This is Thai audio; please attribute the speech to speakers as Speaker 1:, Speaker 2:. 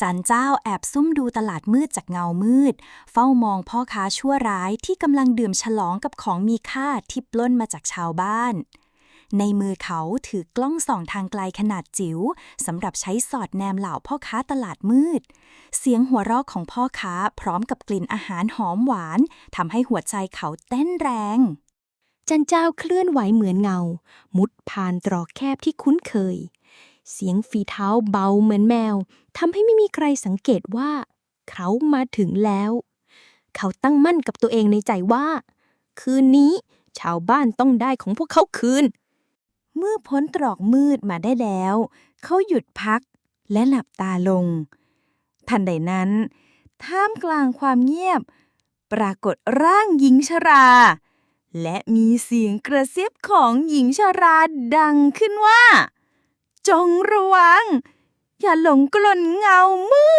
Speaker 1: จันเจ้าแอบซุ่มดูตลาดมืดจากเงามืด เฝ้ามองพ่อค้าชั่วร้ายที่กำลังดื่มฉลองกับของมีค่าที่ปล้นมาจากชาวบ้าน ในมือเขาถือกล้องส่องทางไกลขนาดจิ๋วสำหรับใช้สอดแนมเหล่าพ่อค้าตลาดมืด เสียงหัวเราะของพ่อค้าพร้อมกับกลิ่นอาหารหอมหวานทำให้หัวใจเขาเต้นแรง
Speaker 2: จันเจ้าเคลื่อนไหวเหมือนเงา มุดผ่านตรอกแคบที่คุ้นเคย เสียงฝีเท้าเบาเหมือนแมวทำให้ไม่มีใครสังเกตว่า เขามาถึงแล้ว เขาตั้งมั่นกับตัวเองในใจว่า คืนนี้ชาวบ้านต้องได้ของพวกเขาคืน
Speaker 1: เมื่อพ้นตรอกมืดมาได้แล้ว เขาหยุดพักและหลับตาลง ทันใดนั้น ท่ามกลางความเงียบ ปรากฏร่างหญิงชรา และมีเสียงกระซิบของหญิงชราดังขึ้นว่า จงระวัง อย่าหลงกลนเงามืด